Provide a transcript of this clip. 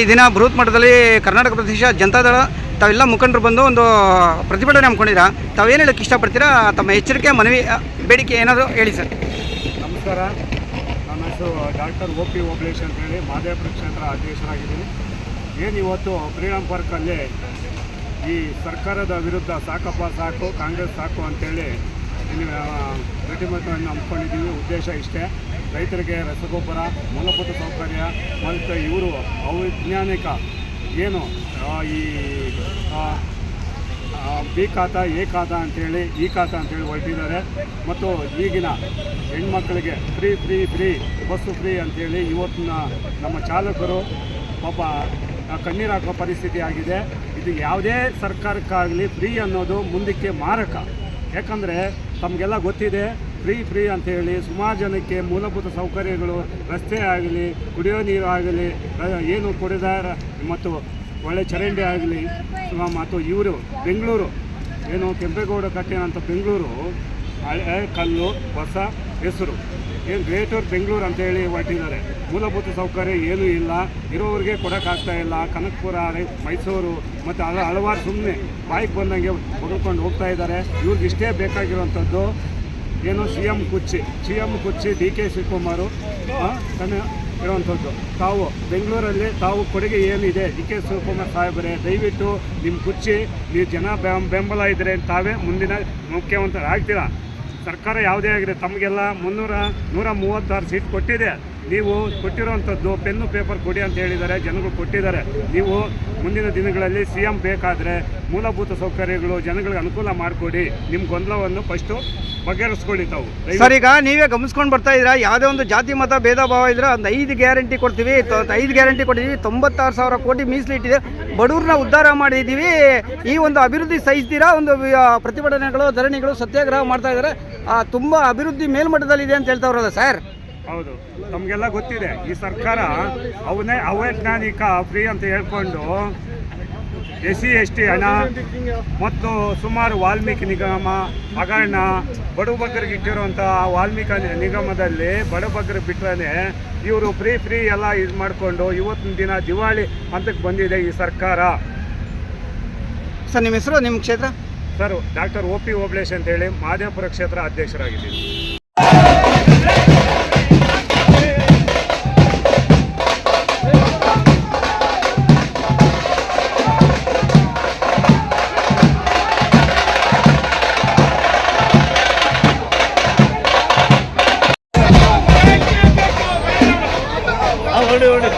ಈ ದಿನ ಬೃಹತ್ ಮಟ್ಟದಲ್ಲಿ ಕರ್ನಾಟಕ ಪ್ರದೇಶ ಜನತಾದಳ ತಾವೆಲ್ಲ ಮುಖಂಡರು ಬಂದು ಒಂದು ಪ್ರತಿಭಟನೆ ಹಮ್ಮಿಕೊಂಡಿದ್ದೀರಾ ತಾವೇನು ಹೇಳೋಕ್ಕೆ ಇಷ್ಟಪಡ್ತೀರಾ? ತಮ್ಮ ಎಚ್ಚರಿಕೆ, ಮನವಿ ಬೇಡಿಕೆ ಏನಾದರೂ ಹೇಳಿ ಸರ್. ನಮಸ್ಕಾರ. ನನ್ನ ಹೆಸರು ಡಾಕ್ಟರ್ ಒ ಪಿ ಓಬ್ಳೇಶ್ ಅಂತೇಳಿ ಮಾದೇವಪುರ ಕ್ಷೇತ್ರ ಅಧ್ಯಕ್ಷರಾಗಿದ್ದೀನಿ. ಏನು ಇವತ್ತು ಫ್ರೀಡಮ್ ಪಾರ್ಕಲ್ಲಿ ಈ ಸರ್ಕಾರದ ವಿರುದ್ಧ ಸಾಕಪ್ಪ ಸಾಕು, ಕಾಂಗ್ರೆಸ್ ಸಾಕು ಅಂತೇಳಿ ಇಲ್ಲಿ ಪ್ರತಿಭಟನೆಯನ್ನು ಹಮ್ಮಿಕೊಂಡಿದ್ದೀವಿ. ಉದ್ದೇಶ ಇಷ್ಟೇ. ರೈತರಿಗೆ ರಸಗೊಬ್ಬರ, ಮೂಲಭೂತ ಸೌಕರ್ಯ, ಮತ್ತು ಇವರು ಅವೈಜ್ಞಾನಿಕ ಏನು ಈ ಬಿ ಖಾತ, ಎ ಖಾತಾ ಅಂಥೇಳಿ ಈ ಖಾತ ಅಂತೇಳಿ ಹೊರಟಿದ್ದಾರೆ. ಮತ್ತು ಈಗಿನ ಹೆಣ್ಮಕ್ಕಳಿಗೆ free free free, bus free ಅಂಥೇಳಿ ಇವತ್ತಿನ ನಮ್ಮ ಚಾಲಕರು ಪಾಪ ಕಣ್ಣೀರು ಹಾಕೋ ಪರಿಸ್ಥಿತಿ ಆಗಿದೆ. ಇದು ಯಾವುದೇ ಸರ್ಕಾರಕ್ಕಾಗಲಿ ಫ್ರೀ ಅನ್ನೋದು ಮುಂದಕ್ಕೆ ಮಾರಕ. ಯಾಕಂದರೆ ತಮಗೆಲ್ಲ ಗೊತ್ತಿದೆ. ಫ್ರೀ ಫ್ರೀ ಅಂತೇಳಿ ಸುಮಾರು ಜನಕ್ಕೆ ಮೂಲಭೂತ ಸೌಕರ್ಯಗಳು, ರಸ್ತೆ ಆಗಲಿ, ಕುಡಿಯೋ ನೀರು ಆಗಲಿ ಏನು ಕುಡಿದಾರ ಮತ್ತು ಒಳ್ಳೆ ಚರಂಡಿ ಆಗಲಿ ಮತ್ತು ಇವರು, ಬೆಂಗಳೂರು, ಏನು ಕೆಂಪೇಗೌಡ ಕಟ್ಟಿನಂಥ ಬೆಂಗಳೂರು ಹಳೆ ಕಲ್ಲು, ಹೊಸ ಹೆಸರು. ಏನು ಗ್ರೇಟರ್ ಬೆಂಗಳೂರು ಅಂತೇಳಿ ಹೊರಟಿದ್ದಾರೆ. ಮೂಲಭೂತ ಸೌಕರ್ಯ ಏನೂ ಇಲ್ಲ. ಇರೋರಿಗೆ ಕೊಡೋಕ್ಕಾಗ್ತಾ ಇಲ್ಲ. ಕನಕಪುರ ಮೈಸೂರು ಮತ್ತು ಅದು ಹಲವಾರು ಸುಮ್ಮನೆ ಬಾಯಿಗೆ ಬಂದಂಗೆ ಹೊಡ್ಕೊಂಡು ಹೋಗ್ತಾ ಇದ್ದಾರೆ. ಇವ್ರಿಗೆ ಇಷ್ಟೇ ಬೇಕಾಗಿರುವಂಥದ್ದು ಏನು ಸಿ ಎಂ ಕುಚ್ಚಿ ಸಿ ಎಂ ಕುಚ್ಚಿ ಡಿ ಕೆ ಶಿವಕುಮಾರು ತನ್ನ ಇರುವಂಥದ್ದು. ತಾವು ಬೆಂಗಳೂರಲ್ಲಿ ತಾವು ಕೊಡುಗೆ ಏನಿದೆ, ಡಿ ಕೆ ಶಿವಕುಮಾರ್ ಸಾಹೇಬರೇ, ದಯವಿಟ್ಟು ನಿಮ್ಮ ಕುಚ್ಚಿ ನೀವು ಜನ ಬೆಂಬಲ ಇದ್ದರೆ ತಾವೇ ಮುಂದಿನ ಮುಖ್ಯಮಂತ್ರಿ ಆಗ್ತೀರಾ? ಸರ್ಕಾರ ಯಾವುದೇ ಆಗಿದೆ, ತಮಗೆಲ್ಲ ಮುನ್ನೂರ, ನೂರ ಮೂವತ್ತಾರು ಸೀಟ್ ಕೊಟ್ಟಿದೆ. ನೀವು ಕೊಟ್ಟಿರುವಂಥದ್ದು ಪೆನ್ನು ಪೇಪರ್ ಕೊಡಿ ಅಂತ ಹೇಳಿದ್ದಾರೆ, ಜನಗಳು ಕೊಟ್ಟಿದ್ದಾರೆ. ನೀವು ಮುಂದಿನ ದಿನಗಳಲ್ಲಿ ಸಿ ಎಂ ಬೇಕಾದರೆ ಮೂಲಭೂತ ಸೌಕರ್ಯಗಳು ಜನಗಳಿಗೆ ಅನುಕೂಲ ಮಾಡಿಕೊಡಿ. ನಿಮ್ಮ ಗೊಂದಲವನ್ನು ಫಸ್ಟು ಬಗೆಹರಿಸ್ಕೊಳ್ಳಿ ತಾವು. ಸರ್, ಈಗ ನೀವೇ ಗಮನಿಸ್ಕೊಂಡು ಬರ್ತಾ ಇದ್ದೀರಾ? ಯಾವುದೇ ಒಂದು ಜಾತಿ, ಮತ ಭೇದ ಭಾವ ಇದ್ರೆ ಒಂದು ಐದು ಗ್ಯಾರಂಟಿ ಕೊಡ್ತೀವಿ. ಐದು ಗ್ಯಾರಂಟಿ ಕೊಟ್ಟಿದ್ದೀವಿ. ತೊಂಬತ್ತಾರು ಸಾವಿರ ಕೋಟಿ ಮೀಸಲಿಟ್ಟಿದೆ. ಬಡವ್ರನ್ನ ಉದ್ಧಾರ ಮಾಡಿದ್ದೀವಿ. ಈ ಒಂದು ಅಭಿವೃದ್ಧಿ ಸಹಿಸ್ತೀರಾ? ಒಂದು ಪ್ರತಿಭಟನೆಗಳು, ಧರಣಿಗಳು ಸತ್ಯಾಗ್ರಹ ಮಾಡ್ತಾ ಇದ್ದಾರೆ. ತುಂಬ ಅಭಿವೃದ್ಧಿ ಮೇಲ್ಮಟ್ಟದಲ್ಲಿದೆ ಅಂತ ಹೇಳ್ತಾವ್ರಲ್ಲ ಸರ್? ಹೌದು. ನಮಗೆಲ್ಲ ಗೊತ್ತಿದೆ ಈ ಸರ್ಕಾರ ಅವನೇ ಅವೈಜ್ಞಾನಿಕ ಫ್ರೀ ಅಂತ ಹೇಳ್ಕೊಂಡು ಎಸ್ ಸಿ ಎಸ್ ಟಿ ಹಣ ಮತ್ತು ಸುಮಾರು ವಾಲ್ಮೀಕಿ ನಿಗಮ ಹಗರಣ ಬಡಬಗ್ಗರಿಗೆ ಇಟ್ಟಿರುವಂಥ ವಾಲ್ಮೀಕಿ ನಿಗಮದಲ್ಲಿ ಬಡಬಗ್ಗರು ಬಿಟ್ಟರೆ ಇವರು ಫ್ರೀ ಫ್ರೀ ಎಲ್ಲ ಇದು ಮಾಡಿಕೊಂಡು ಇವತ್ತಿನ ದಿನ ದಿವಾಳಿ ಹಂತಕ್ಕೆ ಬಂದಿದೆ ಈ ಸರ್ಕಾರ. ಸರ್ ನಿಮ್ಮ ಹೆಸರು ನಿಮ್ಮ ಕ್ಷೇತ್ರ? Sir doctor O P Obalesh ಅಂತೇಳಿ ಮಾದೇವಪುರ ಕ್ಷೇತ್ರ ಅಧ್ಯಕ್ಷರಾಗಿದ್ದೀನಿ. ಹೊಡಿ ಹೊಡಿ